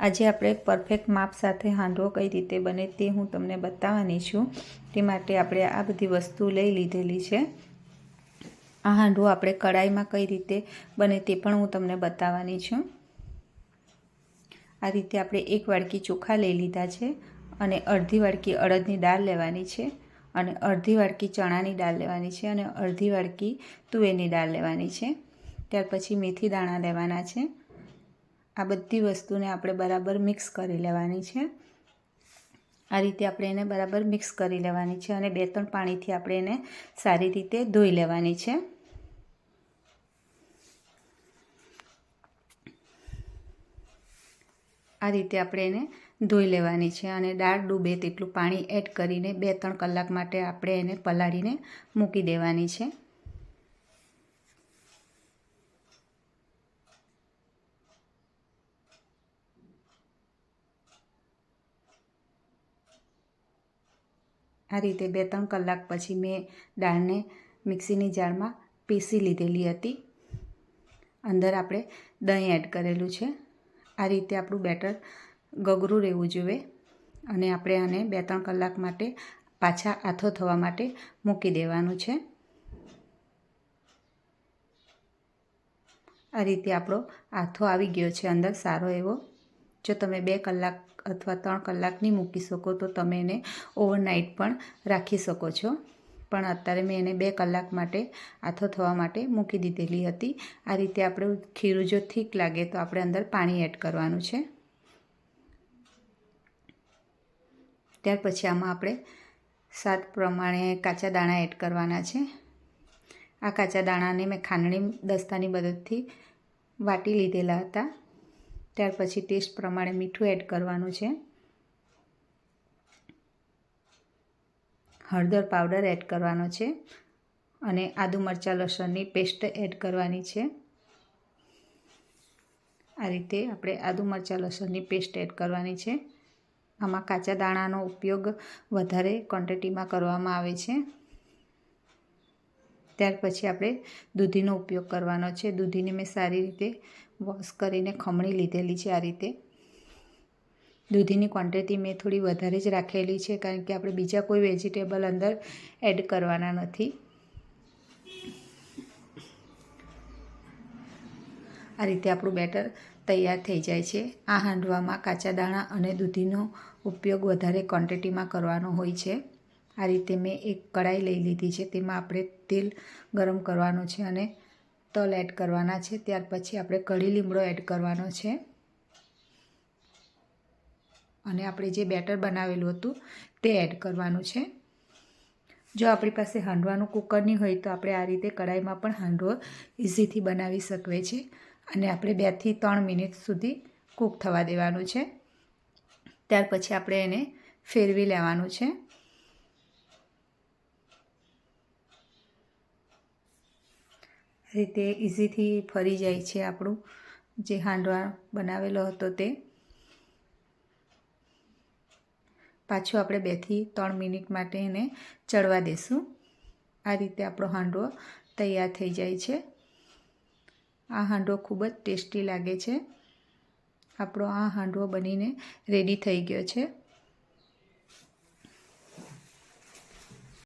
આજે આપણે પરફેક્ટ માપ સાથે હાંડવો કઈ રીતે બને તે હું તમને બતાવવાની છું. તે માટે આપણે આ બધી વસ્તુ લઈ લીધેલી છે. આ હાંડવો આપણે કડાઈમાં કઈ રીતે બને તે પણ હું તમને બતાવવાની છું. આ રીતે આપણે એક વાડકી ચોખા લઈ લીધા છે અને અડધી વાડકી અડદની દાળ લેવાની છે અને અડધી વાડકી ચણાની દાળ લેવાની છે અને અડધી વાડકી તુવેરની દાળ લેવાની છે. ત્યાર પછી મેથી દાણા લેવાના છે. આ બધી વસ્તુને આપણે બરાબર મિક્સ કરી લેવાની છે. આ રીતે આપણે એને બરાબર મિક્સ કરી લેવાની છે અને બે ત્રણ પાણીથી આપણે એને સારી રીતે ધોઈ લેવાની છે. આ રીતે આપણે એને ધોઈ લેવાની છે અને દાળ ડૂબે તેટલું પાણી એડ કરીને બે ત્રણ કલાક માટે આપણે એને પલાળીને મૂકી દેવાની છે. આ રીતે બે ત્રણ કલાક પછી મેં દાળને મિક્સીની જારમાં પીસી લીધેલી હતી. અંદર આપણે દહીં એડ કરેલું છે. આ રીતે આપણું બેટર ગગરું રહેવું જોઈએ અને આપણે આને બે ત્રણ કલાક માટે પાછા આથો થવા માટે મૂકી દેવાનું છે. આ રીતે આપણો આથો આવી ગયો છે અંદર સારો એવો. જો તમે બે કલાક અથવા ત્રણ કલાકની મૂકી શકો, તો તમે એને ઓવરનાઇટ પણ રાખી શકો છો. પણ અત્યારે મેં એને બે કલાક માટે આથો થવા માટે મૂકી દીધેલી હતી. આ રીતે આપણે ખીરું જો થીક લાગે, તો આપણે અંદર પાણી એડ કરવાનું છે. ત્યાર પછી આમાં આપણે સ્વાદ પ્રમાણે કાચા દાણા એડ કરવાના છે. આ કાચા દાણાને મેં ખાંડણી દસ્તાની મદદથી વાટી લીધેલા હતા. ત્યાર પછી ટેસ્ટ પ્રમાણે મીઠું એડ કરવાનું છે. હળદર પાવડર એડ કરવાનો છે અને આદુ મરચાં લસણની પેસ્ટ એડ કરવાની છે. આ રીતે આપણે આદુ મરચાં લસણની પેસ્ટ એડ કરવાની છે. આમાં કાચા દાણાનો ઉપયોગ વધારે ક્વોન્ટિટીમાં કરવામાં આવે છે. ત્યાર પછી આપણે દૂધીનો ઉપયોગ કરવાનો છે. દૂધીને મેં સારી રીતે વોશ કરીને ખમણી લીધેલી છે આ રીતે. દૂધીની ક્વોન્ટિટી મેં થોડી વધારે જ રાખેલી છે કારણ કે આપણે બીજા કોઈ વેજીટેબલ અંદર એડ કરવાના નથી. આ રીતે આપણું બેટર તૈયાર થઈ જાય છે. આ હાંડવામાં કાચા દાણા અને દૂધીનો ઉપયોગ વધારે ક્વોન્ટિટીમાં કરવાનો હોય છે. આ રીતે મેં એક કડાઈ લઈ લીધી છે. તેમાં આપણે તેલ ગરમ કરવાનું છે અને તલ એડ કરવાના છે. ત્યાર પછી આપણે કઢી લીમડો એડ કરવાનો છે. અને આપણે જે બેટર બનાવેલું હતું તે એડ કરવાનું છે. જો આપણી પાસે હાંડવાનું કુકર નહીં હોય તો આપણે આ રીતે કઢાઈમાં પણ હાંડવો ઇઝીથી બનાવી શકીએ છીએ. અને આપણે બેથી ત્રણ મિનિટ સુધી કૂક થવા દેવાનું છે. ત્યાર પછી આપણે એને ફેરવી લેવાનું છે. રીતે ઇઝીથી ફરી જાય છે આપણું. જે હાંડવા બનાવેલો હતો તે. પાછું આપણે બેથી ત્રણ મિનિટ માટે એને ચડવા દેશું. આ રીતે આપણો હાંડવો તૈયાર થઈ જાય છે. આ હાંડવો ખૂબ જ ટેસ્ટી લાગે છે. આપણો આ હાંડવો બનીને રેડી થઈ ગયો છે.